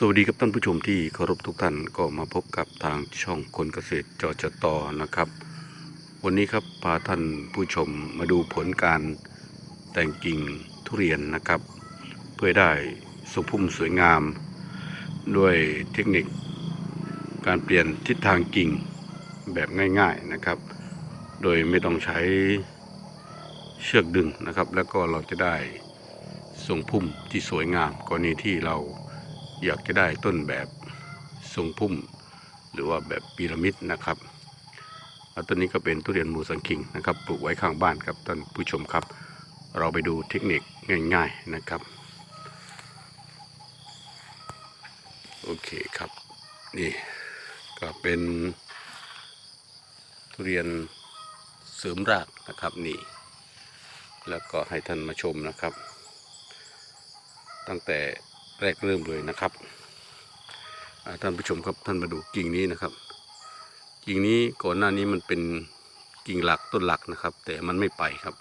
สวัสดีครับท่านผู้ชมที่เคารพทุกท่านก็มาพบกับทางช่องคนเกษตรจอจตอนะครับ วันนี้ครับพาท่านผู้ชมมาดูผลการแต่งกิ่งทุเรียนนะครับ เพื่อได้สมพุ่มสวยงาม ด้วยเทคนิคการเปลี่ยนทิศทางกิ่งแบบง่ายๆนะครับ โดยไม่ต้องใช้เชือกดึงนะครับ แล้วก็เราจะได้ทรงพุ่มที่สวยงามกรณีที่เรา อยากจะได้ต้นแบบทรงพุ่ม หรือว่าแบบพีระมิดนะครับแล้วต้นนี้ก็เป็นทุเรียนมูสังคิงนะครับปลูกไว้ข้างบ้านครับท่านผู้ชมครับ เราไปดูเทคนิคง่าย ๆนะครับ โอเคครับนี่ก็เป็นทุเรียนเสริมรากนะครับนี่แล้วก็ให้ท่านมาชมนะครับ ตั้งแต่ แรกเริ่มเลยนะครับท่านผู้ชมครับท่านมาดูกิ่งนี้นะครับ กิ่งนี้ก่อนหน้านี้มันเป็นกิ่งหลักต้นหลักนะครับ แต่มันไม่ไปครับ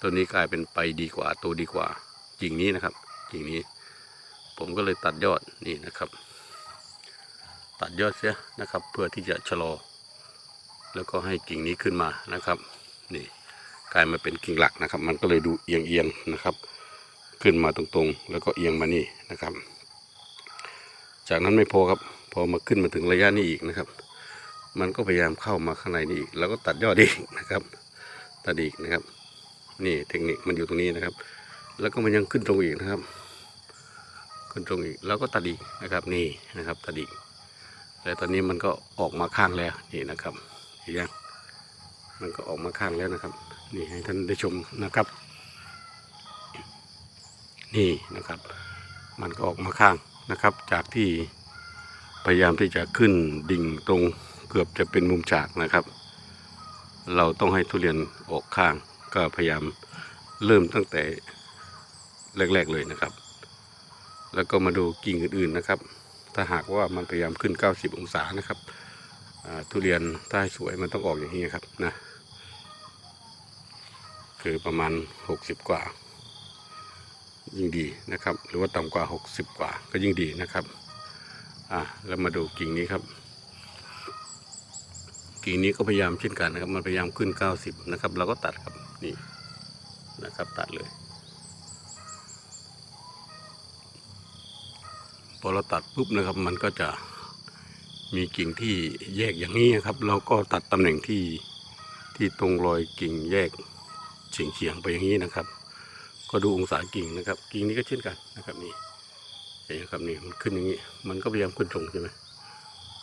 ต้นนี้กลายเป็นไปดีกว่าโตดีกว่ากิ่งนี้นะครับกิ่งนี้ ผมก็เลยตัดยอดนี่นะครับ ตัดยอดเสียนะครับ เพื่อที่จะชะลอ แล้วก็ให้กิ่งนี้ขึ้นมานะครับ นี่กลายมาเป็นกิ่งหลักนะครับ มันก็เลยดูเอียงๆนะครับ ขึ้นมาตรงๆ แล้วก็เอียงมานี่นะครับ จากนั้นไม่พอครับ พอมาขึ้นมาถึงระยะนี้อีกนะครับ มันก็พยายามเข้ามาข้างในนี่อีก แล้วก็ตัดยอดอีกนะครับ ตัดอีกนะครับ นี่เทคนิคมันอยู่ตรงนี้นะครับ แล้วก็มันยังขึ้นตรงอีกนะครับ ขึ้นตรงอีก แล้วก็ตัดอีกนะครับ นี่นะครับ ตัดอีกแต่ตอนนี้มันก็ออกมาข้างแล้วนี่นะครับเห็นยังมันก็ออกมาข้างแล้วนะครับ นี่ให้ท่านได้ชมนะครับ นี่นะครับ มันก็ออกมาข้างนะครับ จากที่พยายามที่จะขึ้นดิ่งตรงเกือบจะเป็นมุมฉากนะครับ เราต้องให้ทุเรียนออกข้าง ก็พยายามเริ่มตั้งแต่แรก ๆเลยนะครับ แล้วก็มาดูกิ่งอื่นๆนะครับ ถ้าหากว่ามันพยายามขึ้น 90 องศานะครับทุเรียนถ้าให้สวยมันต้องออกอย่างนี้ครับนะคือประมาณ 60 กว่า ยิ่งดีนะครับ หรือว่าต่ำกว่า 60 กว่าก็ยิ่งดีนะครับอ่าแล้วมาดูกิ่งนี้ครับ กิ่งนี้ก็พยายามเช่นกันนะครับ มันพยายามขึ้น 90 นะครับเราก็ตัดครับนี่นะครับ ตัดเลย พอเราตัดปุ๊บนะครับ มันก็จะมีกิ่งที่แยกอย่างนี้นะครับ เราก็ตัดตำแหน่งที่ที่ตรงรอยกิ่งแยกเฉียงเฉียงๆไปอย่างนี้นะครับ ก็ดูองศากิ่งนะครับ กิ่งนี้ก็เช่นกันนะครับนี่เห็นครับนี่มันขึ้นอย่างนี้ มันก็พยายามขึ้นตรงใช่ไหม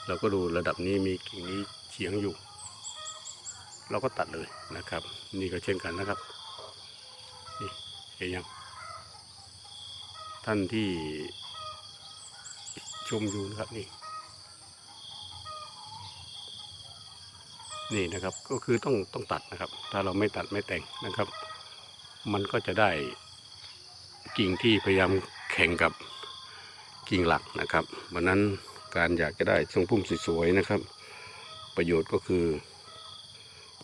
เราก็ดูระดับนี้มีกิ่งนี้เฉียงอยู่ เราก็ตัดเลยนะครับ นี่ก็เช่นกันนะครับนี่เห็นยังท่านที่ชมอยู่นะครับนี่นี่นะครับก็คือต้องต้องตัดนะครับ ถ้าเราไม่ตัดไม่แต่งนะครับ มันก็จะได้กิ่งที่พยายามแข่งกับกิ่งหลักนะครับวันนั้นการอยากจะได้ทรงพุ่มสวยๆนะครับ ประโยชน์ก็คือ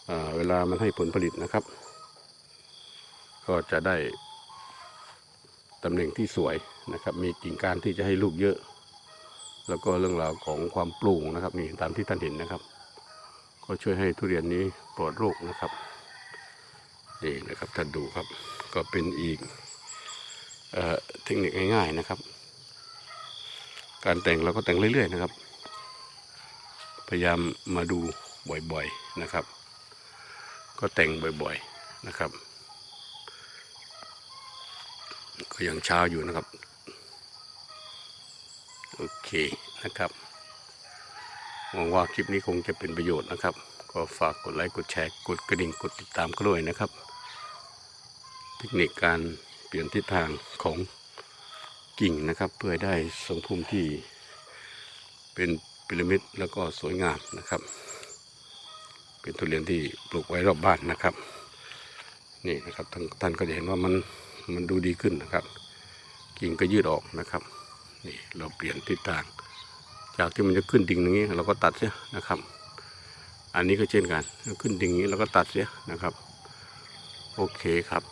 อเวลามันให้ผลผลิตนะครับ ก็จะได้ตำแหน่งที่สวยนะครับ มีกิ่งกานที่จะให้ลูกเยอะ แล้วก็เรื่องราวของความปลูงนะครับนี่ตามที่ท่านเห็นนะครับ ก็ช่วยให้ทุเรียนนี้ปลอดโรคนะครับ นี่นะครับท่านดูครับก็เป็นอีกเอเทคนิคง่ายๆนะครับ การแต่งเราก็แต่งเรื่อยๆนะครับ พยายามมาดูบ่อยๆนะครับ ก็แต่งบ่อยๆนะครับ ก็ยังเช้าอยู่นะครับโอเคนะครับหวังว่าคลิปนี้คงจะเป็นประโยชน์นะครับ ก็ฝากกดไลค์กดแชร์กดกระดิ่งกดติดตามก็ด้วยนะครับ เทคนิคการเปลี่ยนทิศทางของกิ่งนะครับ เพื่อได้ทรงภูมิที่เป็นพีระมิดแล้วก็สวยงามนะครับ เป็นทุเรียนที่ปลูกไว้รอบบ้านนะครับนี่นะครับท่านท่านก็จะเห็นว่ามันมันดูดีขึ้นนะครับ กิ่งก็ยืดออกนะครับนี่เราเปลี่ยนทิศทาง จากที่มันจะขึ้นดิ่งอย่างนี้ เราก็ตัดเสียนะครับ อันนี้ก็เช่นกันขึ้นดิ่งอย่างนี้เราก็ตัดเสียนะครับ โอเคครับ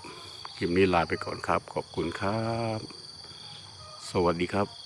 คลิปนี้ลาไปก่อนครับ ขอบคุณครับ สวัสดีครับ